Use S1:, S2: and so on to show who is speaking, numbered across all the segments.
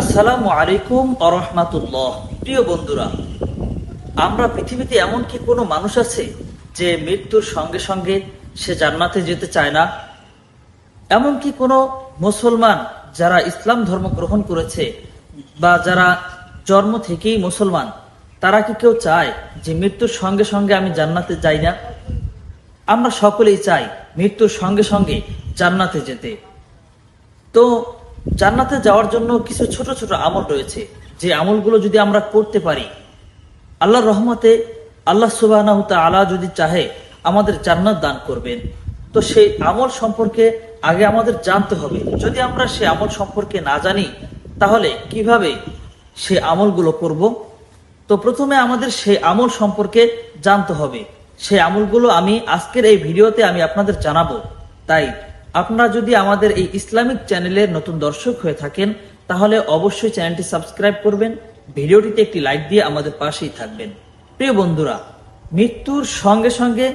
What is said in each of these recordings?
S1: আসসালামু আলাইকুম আরহামাতুল্লাহ প্রিয় বন্ধুরা, আমরা পৃথিবীতে এমন কি কোনো মানুষ আছে যে মৃত্যুর সঙ্গে সঙ্গে সে জান্নাতে যেতে চায় না? এমন কি কোনো মুসলমান যারা ইসলাম ধর্ম গ্রহণ করেছে বা যারা জন্ম থেকেই মুসলমান, তারা কি কেউ চায় যে মৃত্যুর সঙ্গে সঙ্গে আমি জান্নাতে যাই না? আমরা সকলেই চাই মৃত্যুর সঙ্গে সঙ্গে জান্নাতে যেতে। তো জান্নাতে যাওয়ার জন্য কিছু ছোট ছোট আমল রয়েছে। যে আমলগুলো যদি আমরা করতে পারি, আল্লাহর রহমতে আল্লাহ সুবাহ আলা যদি চাহে আমাদের জান্নাত দান করবেন। তো সেই আমল সম্পর্কে আগে আমাদের জানতে হবে। যদি আমরা সে আমল সম্পর্কে না জানি, তাহলে কীভাবে সে আমলগুলো করব? তো প্রথমে আমাদের সেই আমল সম্পর্কে জানতে হবে। সেই আমলগুলো আমি আজকের এই ভিডিওতে আমি আপনাদের জানাব। তাই আপনারা যদি আমাদের এই ইসলামিক চ্যানেলের নতুন দর্শক হয়ে থাকেন, তাহলে অবশ্যই চ্যানেলটি সাবস্ক্রাইব করবেন, ভিডিওটিতে একটি লাইক দিয়ে আমাদের পাশেই থাকবেন। প্রিয় বন্ধুরা, মৃত্যুর সঙ্গে সঙ্গে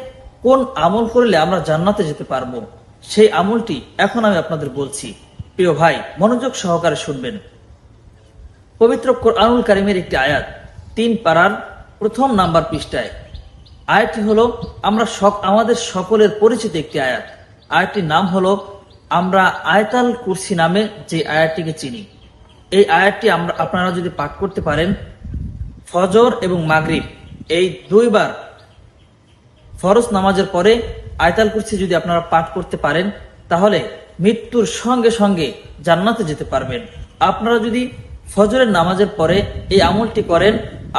S1: কোন আমল করলে আমরা জান্নাতে যেতে পারব? সেই আমলটি এখন আমি আপনাদের বলছি। প্রিয় ভাই, মনোযোগ সহকারে শুনবেন। পবিত্র কোরআনুল কারিমের একটি আয়াত, তিন পাড়ার প্রথম নাম্বার পৃষ্ঠায়। আয়াতটি হলো, আমরা আমাদের সকলের পরিচিত একটি আয়াত। আয়াতটির নাম হলো, আমরা আয়তাল কুরসি নামে যে আয়াতটিকে চিনি। এই আয়াতটি আমরা, আপনারা যদি পাঠ করতে পারেন, ফজর এবং মাগরিব, এই দুইবার ফরজ নামাজের পরে আয়তাল কুরসি যদি আপনারা পাঠ করতে পারেন, তাহলে মৃত্যুর সঙ্গে সঙ্গে জান্নাতে যেতে পারবেন। আপনারা যদি ফজরের নামাজের পরে এই আমলটি করেন,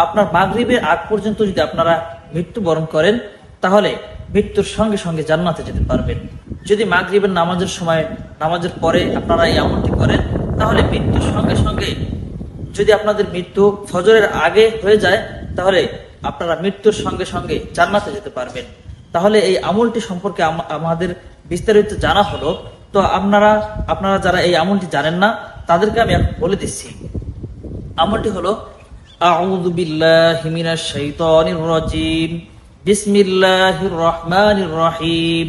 S1: আপনার মাগরিবের আগ পর্যন্ত যদি আপনারা মৃত্যুবরণ করেন, তাহলে মৃত্যুর সঙ্গে সঙ্গে জান্নাতে যেতে পারবেন। যদি মাগরিবের নামাজের সময়, নামাজের পরে আপনারা এই আমলটি করেন, তাহলে মৃত্যুর সঙ্গে সঙ্গে যদি আপনাদের মৃত্যু ফজরের আগে হয়ে যায়, তাহলে আপনারা মৃত্যুর সঙ্গে সঙ্গে জান্নাতে যেতে পারবেন। তাহলে এই আমলটি সম্পর্কে আমাদের বিস্তারিত জানা হলো। তো আপনারা আপনারা যারা এই আমলটি জানেন না, তাদেরকে আমি বলে দিচ্ছি। আমলটি হলো শাইতানির রাজিম। বিসমিল্লাহির রহমানির রহিম।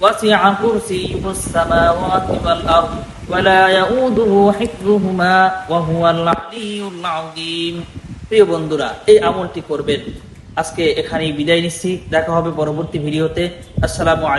S1: وسع كرسيه السماوات والأرض ولا يؤوده حفظهما وهو العلي العظيم প্রিয় বন্ধুরা এই আমলটি করবেন আজকে এখানেই বিদায় নিচ্ছি দেখা হবে পরবর্তী ভিডিওতে আসসালামু আলাইকুম